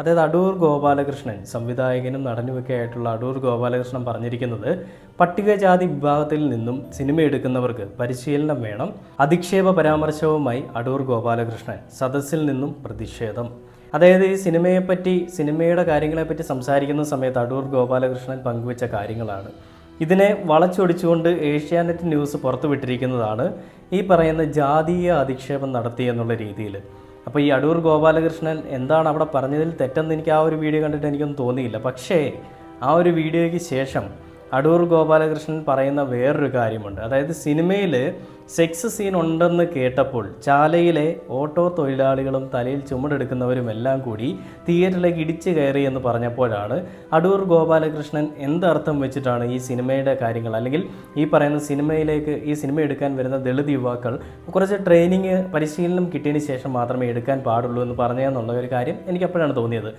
അതായത് അടൂർ ഗോപാലകൃഷ്ണൻ സംവിധായകനും നടനുമൊക്കെ ആയിട്ടുള്ള അടൂർ ഗോപാലകൃഷ്ണൻ പറഞ്ഞിരിക്കുന്നത് പട്ടികജാതി വിഭാഗത്തിൽ നിന്നും സിനിമ എടുക്കുന്നവർക്ക് പരിശീലനം വേണം അധിക്ഷേപ പരാമർശവുമായി അടൂർ ഗോപാലകൃഷ്ണൻ സദസ്സിൽ നിന്നും പ്രതിഷേധം. അതായത് ഈ സിനിമയെപ്പറ്റി സിനിമയുടെ കാര്യങ്ങളെപ്പറ്റി സംസാരിക്കുന്ന സമയത്ത് അടൂർ ഗോപാലകൃഷ്ണൻ പങ്കുവച്ച കാര്യങ്ങളാണ്. ഇതിനെ വളച്ചൊടിച്ചുകൊണ്ട് ഏഷ്യാനെറ്റ് ന്യൂസ് പുറത്തുവിട്ടിരിക്കുന്നതാണ് ഈ പറയുന്ന ജാതീയ അധിക്ഷേപം നടത്തി എന്നുള്ള രീതിയിൽ അപ്പോൾ ഈ അടൂർ ഗോപാലകൃഷ്ണൻ എന്താണ് അവിടെ പറഞ്ഞതിൽ തെറ്റെന്ന് എനിക്ക് ആ ഒരു വീഡിയോ കണ്ടിട്ട് എനിക്കൊന്നും തോന്നിയില്ല. പക്ഷേ ആ ഒരു വീഡിയോയ്ക്ക് ശേഷം അടൂർ ഗോപാലകൃഷ്ണൻ പറയുന്ന വേറൊരു കാര്യമുണ്ട്. അതായത് സിനിമയിൽ സെക്സ് സീൻ ഉണ്ടെന്ന് കേട്ടപ്പോൾ ചാലയിലെ ഓട്ടോ തൊഴിലാളികളും തലയിൽ ചുമടെടുക്കുന്നവരും എല്ലാം കൂടി തിയേറ്ററിലേക്ക് ഇടിച്ചു കയറി എന്ന് പറഞ്ഞപ്പോഴാണ് അടൂർ ഗോപാലകൃഷ്ണൻ എന്തർത്ഥം വെച്ചിട്ടാണ് ഈ സിനിമയുടെ കാര്യങ്ങൾ അല്ലെങ്കിൽ ഈ പറയുന്ന സിനിമയിലേക്ക് ഈ സിനിമ എടുക്കാൻ വരുന്ന ദളിത് യുവാക്കൾ കുറച്ച് ട്രെയിനിങ് പരിശീലനം കിട്ടിയതിന് ശേഷം മാത്രമേ എടുക്കാൻ പാടുള്ളൂ എന്ന് പറഞ്ഞതെന്നുള്ള ഒരു കാര്യം എനിക്ക് അപ്പോഴാണ് തോന്നിയത്.